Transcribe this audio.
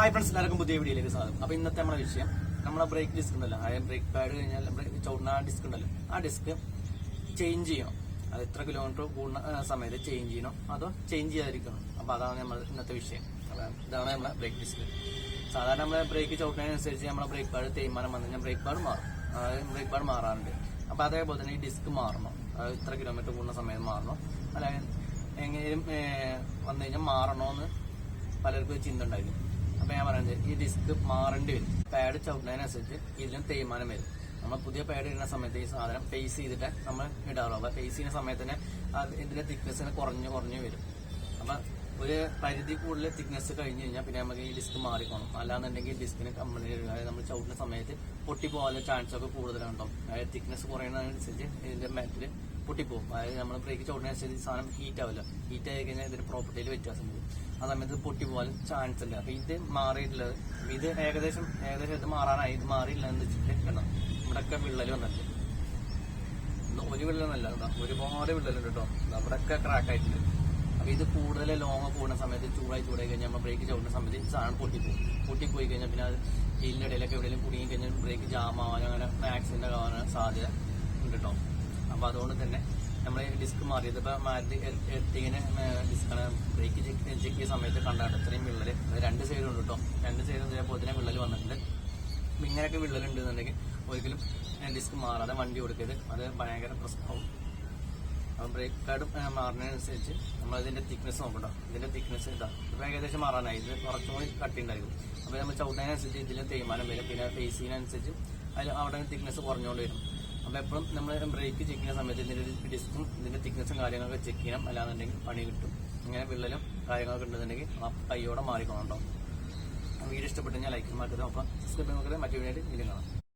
Hi friends എല്ലാവർക്കും പുതിയ വീഡിയോയിലേക്ക് സ്വാഗതം. അപ്പോൾ ഇന്നത്തെ നമ്മുടെ വിഷയം നമ്മുടെ ബ്രേക്ക് ഡിസ്ക് ഉണ്ടല്ലോ. ആ ബ്രേക്ക് പാഡ് കഴിഞ്ഞാൽ ബ്രേക്ക് ചവിടുന്ന ആ ഡിസ്ക് ഉണ്ടല്ലോ. ആ ഡിസ്ക് ചേഞ്ച് ചെയ്യണം. അത് എത്ര കിലോമീറ്റർ കൂടുന്ന സമയത്ത് ചേഞ്ച് ചെയ്യണം. അതോ ചേഞ്ച് ചെയ്യാതിരിക്കണം. അപ്പോൾ അതാണ് നമ്മൾ ഇന്നത്തെ വിഷയം. ഇതാണ് നമ്മുടെ ബ്രേക്ക് ഡിസ്ക് സാധാരണ നമ്മളെ ബ്രേക്ക് ചവിട്ടുന്നതിനനുസരിച്ച് നമ്മുടെ ബ്രേക്ക് പാഡ് തേയ്മാനം വന്നു കഴിഞ്ഞാൽ ബ്രേക്ക് പാഡ് മാറും. അതായത് ബ്രേക്ക് പാഡ് മാറാറുണ്ട്. അപ്പൊ അതേപോലെ തന്നെ ഈ ഡിസ്ക് മാറണം. അത് ഇത്ര കിലോമീറ്റർ കൂടുന്ന സമയത്ത് മാറണം. അല്ലെങ്കിൽ എങ്ങനെയും വന്നു കഴിഞ്ഞാൽ മാറണമെന്ന് പലർക്കും ചിന്ത ഉണ്ടായിരുന്നു. അപ്പൊ ഞാൻ പറയുന്നത് ഈ ഡിസ്ക് മാറേണ്ടി വരും. പാഡ് ചവിട്ടുന്നതിനനുസരിച്ച് ഇതിലും തേയ്മാനം വരും. നമ്മൾ പുതിയ പാഡ് ഇടുന്ന സമയത്ത് ഈ സാധനം ഫേസ് ചെയ്തിട്ട് നമ്മൾ ഇടാറുള്ളൂ. അപ്പൊ ഫേസ് ചെയ്യുന്ന സമയത്ത് തന്നെ ഇതിന്റെ തിക്നെസ് കുറഞ്ഞു കുറഞ്ഞു വരും. അപ്പൊ ഒരു പരിധി കൂടുതൽ തിക്നെസ് കഴിഞ്ഞ് കഴിഞ്ഞാൽ പിന്നെ നമുക്ക് ഈ ഡിസ്ക് മാറിക്കോണം അല്ലാന്നുണ്ടെങ്കിൽ ഡിസ്കിന് കമ്പനി അതായത് നമ്മൾ ചവിട്ടുന്ന സമയത്ത് പൊട്ടിപ്പോകാനുള്ള ചാൻസ് ഒക്കെ കൂടുതലുണ്ടാവും. അതായത് തിക്നെസ് കുറയുന്നതനുസരിച്ച് ഇതിന്റെ മെറ്റൽ പൊട്ടിപ്പോകും അതായത് നമ്മൾ ബ്രേക്ക് ചവിടുന്നതനുസരിച്ച് സാധനം ഹീറ്റ് ആവില്ല. ഹീറ്റ് ആയി കഴിഞ്ഞാൽ ഇതിന്റെ പ്രോപ്പർട്ടിയിൽ വ്യത്യാസം വരും. ആ സമയത്ത് പൊട്ടിപ്പോകാൻ ചാൻസ് ഉണ്ട് അപ്പൊ ഇത് മാറിയിട്ടുള്ളത് ഇത് ഏകദേശം ഏകദേശം ഇത് മാറാനായി. ഇത് മാറിയില്ല എന്ന് വെച്ചിട്ട് വേണം. ഇവിടെയൊക്കെ വിള്ളൽ വന്നിട്ടുണ്ട് ഒരു വിള്ളലൊന്നല്ല ഒരുപാട് വിള്ളലുണ്ട് കേട്ടോ. നമ്മുടെയൊക്കെ ക്രാക്ക് ആയിട്ടുണ്ട്. അപ്പൊ ഇത് കൂടുതൽ ലോങ് പോകുന്ന സമയത്ത് ചൂടായി ചൂടായി കഴിഞ്ഞാൽ നമ്മൾ ബ്രേക്ക് ചവിടുന്ന സമയത്ത് സാധനം പൊട്ടിപ്പോകും പൊട്ടിപ്പോയി കഴിഞ്ഞാൽ പിന്നെ അത് വീലിന്റെ ഇടയിലൊക്കെ എവിടെയെങ്കിലും കുടുങ്ങി കഴിഞ്ഞാൽ ബ്രേക്ക് ജാം ആവാനോ അങ്ങനെ ആക്സിഡന്റ് ആവാനോ സാധ്യത ഉണ്ട് കേട്ടോ അപ്പൊ അതുകൊണ്ട് തന്നെ നമ്മൾ ഡിസ്ക് മാറിയത്. ഇപ്പൊ മാറ്റി എത്തിങ്ങനെ ഡിസ്കാണ് ബ്രേക്ക് ചെക്ക് ചെക്ക് ചെയ്യുന്ന സമയത്ത് കണ്ടാണ് ഇത്രയും വിള്ളൽ രണ്ട് സൈഡും ഉണ്ട് കേട്ടോ രണ്ട് സൈഡും ഇതേപോലെ തന്നെ വിള്ളൽ വന്നിട്ടുണ്ട്. ഇങ്ങനെയൊക്കെ വിള്ളലുണ്ടെന്നുണ്ടെങ്കിൽ ഒരിക്കലും ഡിസ്ക് മാറാതെ വണ്ടി കൊടുക്കരുത് അത് ഭയങ്കര പ്രശ്നമാവും. ബ്രേക്ക് കാർഡ് മാറുന്നതിനനുസരിച്ച് നമ്മൾ ഇതിന്റെ തിക്നെസ് നോക്കണ്ട ഇതിന്റെ തിക്നെസ് ഇതാ. ഇപ്പം ഏകദേശം മാറാനായി. ഇത് കുറച്ചും കൂടി അപ്പോൾ നമ്മൾ ചവിട്ടുന്നതിനനുസരിച്ച് ഇതിൽ തേയ്മാനം വരും. പിന്നെ ഫേസിനനുസരിച്ച് അതിൽ അവിടെ തിക്നെസ് കുറഞ്ഞുകൊണ്ട് വരും. അപ്പോൾ എപ്പോഴും നമ്മൾ ബ്രേക്ക് ചെക്ക് ചെയ്യുന്ന സമയത്ത് ഇതിന്റെ ഡിസ്കും ഇതിന്റെ തിക്നെസ്സും കാര്യങ്ങളൊക്കെ ചെക്ക് ചെയ്യണം. അല്ലാന്നുണ്ടെങ്കിൽ പണി കിട്ടും. ഇങ്ങനെ വിള്ളലും കാര്യങ്ങളൊക്കെ ഉണ്ടെന്നുണ്ടെങ്കിൽ ആ കൈയോടെ മാറിക്കോണം കേട്ടോ. വീഡിയോ ഇഷ്ടപ്പെട്ടു ഞാൻ ലൈക്ക് മാറ്റുന്നത് അപ്പം സബ്സ്ക്രൈബ് നോക്കുന്നത് മറ്റു വീഡിയോ കാണാം.